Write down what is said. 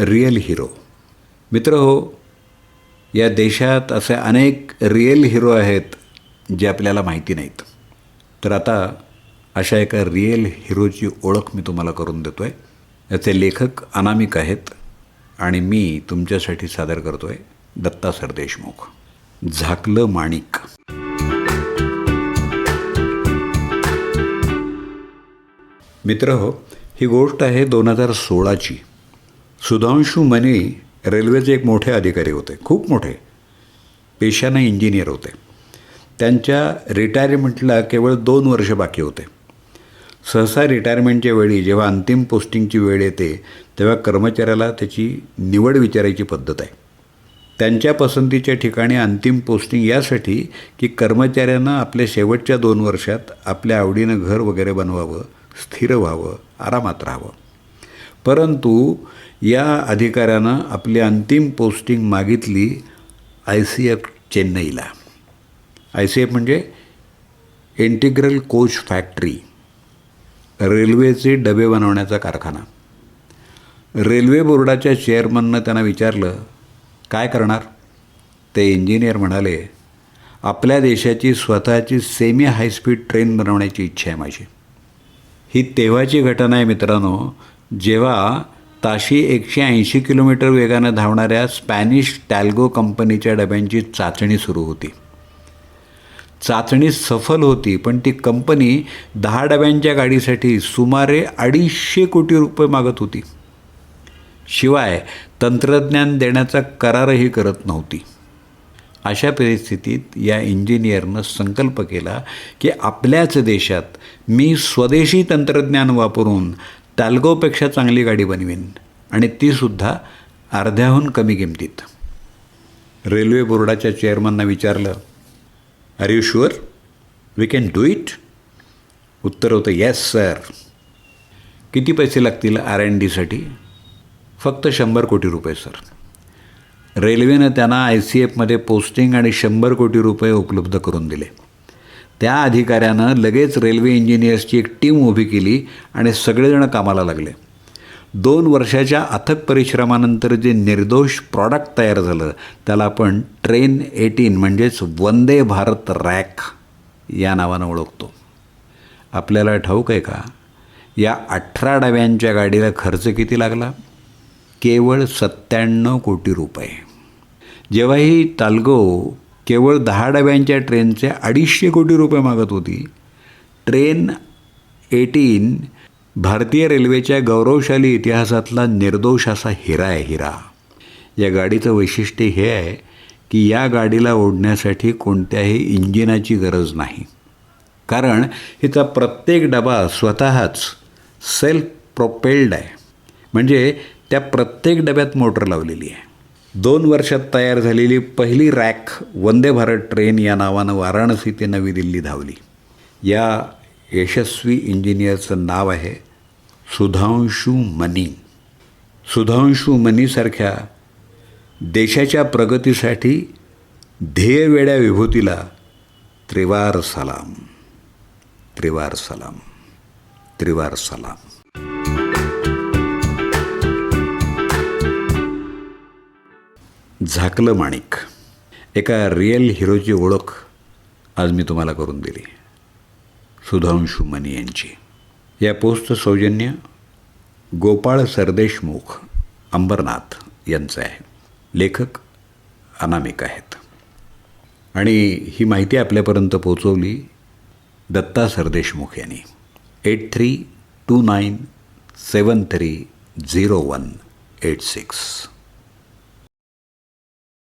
Real hero मित्र हो या देशात असे अनेक रिअल हिरो आहेत जे आपल्याला माहिती नाहीत. तर आता अशा एका रिअल हिरोची ओळख मी तुम्हाला करून देतो आहे याचे लेखक अनामिक आहेत आणि मी तुमच्यासाठी सादर करतो आहे दत्ता सरदेशमुख झाकलं माणिक. मित्र हो ही गोष्ट आहे दोन हजार सोळाची. सुधांशू मने रेल्वेचे एक मोठे अधिकारी होते खूप मोठे पेशानं इंजिनियर होते. त्यांच्या रिटायरमेंटला केवळ दोन वर्ष बाकी होते. सहसा रिटायरमेंटच्या वेळी जेव्हा अंतिम पोस्टिंगची वेळ येते तेव्हा कर्मचाऱ्याला त्याची निवड विचारायची पद्धत आहे. त्यांच्या पसंतीच्या ठिकाणी अंतिम पोस्टिंग यासाठी की कर्मचाऱ्यांना आपल्या शेवटच्या दोन वर्षात आपल्या आवडीनं घर वगैरे बनवावं स्थिर व्हावं आरामात राहावं. परंतु या अधिकाऱ्यानं आपली अंतिम पोस्टिंग मागितली आय सी एफ चेन्नईला. आय सी एफ म्हणजे इंटिग्रल कोच फॅक्टरी रेल्वेचे डबे बनवण्याचा कारखाना. रेल्वे बोर्डाच्या चेअरमननं त्यांना विचारलं काय करणार? ते इंजिनियर म्हणाले आपल्या देशाची स्वतःची सेमी हायस्पीड ट्रेन बनवण्याची इच्छा आहे माझी. ही तेव्हाची घटना आहे मित्रांनो जेव्हा ताशी एकशे ऐंशी किलोमीटर वेगानं धावणाऱ्या स्पॅनिश टॅल्गो कंपनीच्या डब्यांची चाचणी सुरू होती. चाचणी सफल होती पण ती कंपनी दहा डब्यांच्या गाडीसाठी सुमारे अडीचशे कोटी रुपये मागत होती. शिवाय तंत्रज्ञान देण्याचा करारही करत नव्हती. अशा परिस्थितीत या इंजिनियरनं संकल्प केला की आपल्याच देशात मी स्वदेशी तंत्रज्ञान वापरून टॅल्गोपेक्षा चांगली गाडी बनवीन. आणि तीसुद्धा अर्ध्याहून कमी किमतीत. रेल्वे बोर्डाच्या चेअरमनना विचारलं are you sure we can do it उत्तर होतं येस सर किती पैसे लागतील आर एन डीसाठी फक्त शंभर कोटी रुपये सर रेल्वेनं त्यांना आय सी एफमध्ये पोस्टिंग आणि शंभर कोटी रुपये उपलब्ध करून दिले. त्या अधिकाऱ्यानं लगेच रेल्वे इंजिनियर्सची एक टीम उभी केली आणि सगळेजण कामाला लागले. दोन वर्षाच्या अथक परिश्रमानंतर जे निर्दोष प्रॉडक्ट तयार झालं त्याला आपण ट्रेन एटीन म्हणजेच वंदे भारत रॅक या नावानं ओळखतो. आपल्याला ठाऊक आहे का? या अठरा डब्यांच्या गाडीला खर्च किती लागला? केवळ सत्त्याण्णव कोटी रुपये. जेव्हा ही तालगो केवळ दहा डब्यांच्या ट्रेनचे अडीचशे कोटी रुपये मागत होती. ट्रेन एटीन भारतीय रेल्वेच्या गौरवशाली इतिहासातला निर्दोष असा हिरा आहे हिरा. या गाडीचं वैशिष्ट्य हे आहे की या गाडीला ओढण्यासाठी कोणत्याही इंजिनाची गरज नाही. कारण हिचा प्रत्येक डबा स्वतःच सेल्फ प्रोपेल्ड आहे. म्हणजे त्या प्रत्येक डब्यात मोटर लावलेली आहे. दोन वर्षात तयार झालेली पहिली रॅक वंदे भारत ट्रेन या नावानं वाराणसी ते नवी दिल्ली धावली. या यशस्वी इंजिनियरचं नाव आहे सुधांशू मनी. सुधांशू मनीसारख्या देशाच्या प्रगतीसाठी ध्येयवेड्या विभूतीला त्रिवार सलाम. त्रिवार सलाम. त्रिवार सलाम. झाकलं माणिक. एका रिअल हिरोची ओळख आज मी तुम्हाला करून दिली. सुधांशू मनी यांची. या पोस्टचं सौजन्य गोपाळ सरदेशमुख अंबरनाथ यांचं आहे. लेखक अनामिक आहेत. आणि ही माहिती आपल्यापर्यंत पोचवली दत्ता सरदेशमुख यांनी. Eight three two nine seven three zero one eight six